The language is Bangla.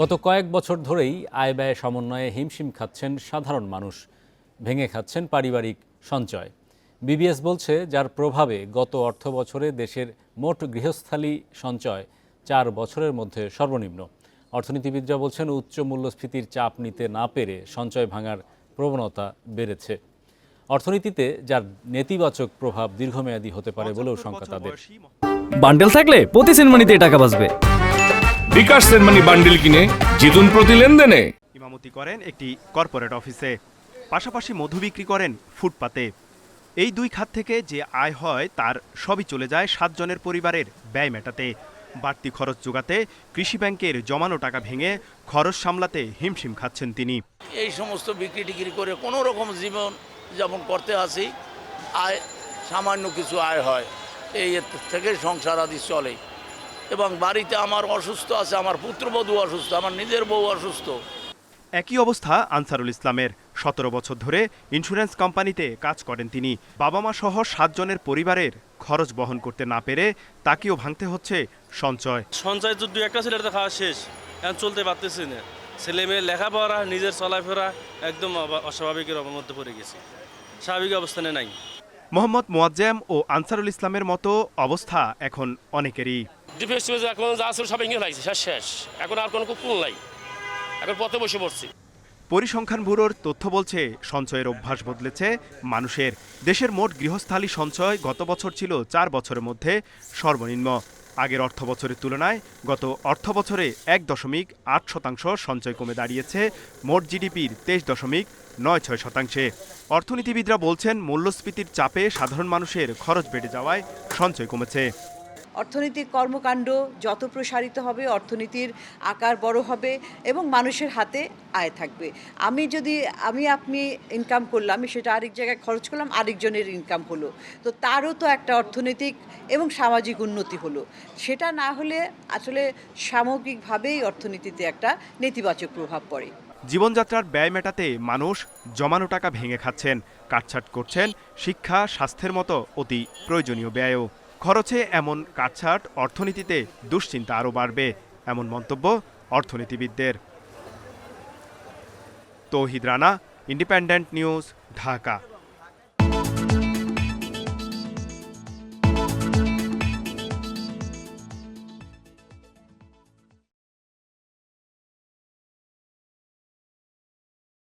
গত কয়েক বছর ধরেই আয় ব্যয় সমন্বয়ে হিমশিম খাচ্ছেন সাধারণ মানুষ। ভেঙে খাচ্ছেন পারিবারিক সঞ্চয়। বিবিএস বলছে যার প্রভাবে গত অর্থ বছরে দেশের মোট গৃহস্থালী সঞ্চয় চার বছরের মধ্যে সর্বনিম্ন। অর্থনীতিবিদরা বলছেন উচ্চ মূল্যস্ফীতির চাপ নিতে না পেরে সঞ্চয় ভাঙার প্রবণতা বেড়েছে। অর্থনীতিতে যার নেতিবাচক প্রভাব দীর্ঘমেয়াদী হতে পারে বলেও শঙ্কা তাদের। বান্ডেল থাকলে প্রতি সেনমানিতে টাকা বাঁচবে। বিকাশ সেনমানি বান্ডিল কিনে জিতুন প্রতি লেনদেনে। ইমামতি করেন একটি কর্পোরেট অফিসে। পাশাপাশি মধু বিক্রি করেন ফুটপাতে। এই দুই খাত থেকে যে আয় হয় তার সবই চলে যায় সাতজনের পরিবারের ব্যয় মেটাতে। বাড়তি খরচ যোগাতে কৃষি ব্যাংকের জমানো টাকা ভেঙে খরচ সামলাতে হিমশিম খাচ্ছেন তিনি। এই সমস্ত বিক্রি টিক্রি করে কোনো রকম জীবন যেমন করতে আসি আয় সামান্য কিছু আয় হয় এই এর থেকে সংসার আদি চলে। এবং বাড়িতে আমার অসুস্থ আছে আমার পুত্রবধূ অসুস্থ আমার নিজের বউ অসুস্থ। একই অবস্থা আনসারুল ইসলামের। সতেরো বছর ধরে ইন্স্যুরেন্স কোম্পানিতে কাজ করেন তিনি। বাবা মা সহ সাতজনের পরিবারের খরচ বহন করতে না পেরে তাকেও ভাঙতে হচ্ছে সঞ্চয়। সঞ্চয় তো দু একটা ছেলের খাওয়া শেষ। এখন চলতে পারতেছি না। ছেলে মেয়ে লেখাপড়া নিজের চলাফেরা একদম অস্বাভাবিকের মধ্যে পড়ে গেছে। স্বাভাবিক অবস্থানে নাই। মোহাম্মদ মোয়াজ্জেম ও আনসারুল ইসলামের মতো অবস্থা এখন অনেকেরই। শেষ এখন আর কোনো নাই। এখন পথে বসে পরিসংখ্যান ব্যুরোর তথ্য বলছে, সঞ্চয়ের অভ্যাস বদলেছে মানুষের। দেশের মোট গৃহস্থালী সঞ্চয় গত বছর ছিল চার বছরের মধ্যে সর্বনিম্ন। আগের অর্থ বছরের তুলনায় গত অর্থ বছরে এক দশমিক আট শতাংশ সঞ্চয় কমে দাঁড়িয়েছে, মোট জিডিপির তেইশ দশমিক নয় ছয় শতাংশে। অর্থনীতিবিদরা বলছেন, মূল্যস্ফীতির চাপে সাধারণ মানুষের খরচ বেড়ে যাওয়ায় সঞ্চয় কমেছে। অর্থনৈতিক কর্মকাণ্ড যত প্রসারিত হবে, অর্থনীতির আকার বড় হবে এবং মানুষের হাতে আয় থাকবে। আমি যদি, আমি আপনি ইনকাম করলাম সেটা আরেক জায়গায় খরচ করলাম, আরেকজনের ইনকাম হলো। তো তারও তো একটা অর্থনৈতিক এবং সামাজিক উন্নতি হলো। সেটা না হলে আসলে সামগ্রিকভাবেই অর্থনীতিতে একটা নেতিবাচক প্রভাব পড়ে। জীবনযাত্রার ব্যয় মেটাতে মানুষ জমানো টাকা ভেঙে খাচ্ছেন। কাটছাট করছেন শিক্ষা, স্বাস্থ্যের মতো অতি প্রয়োজনীয় ব্যয়ও। খরচে এমন কাটছাট অর্থনীতিতে দুশ্চিন্তা আরও বাড়বে, এমন মন্তব্য অর্থনীতিবিদদের। Touhid Rana, independent news, Dhaka.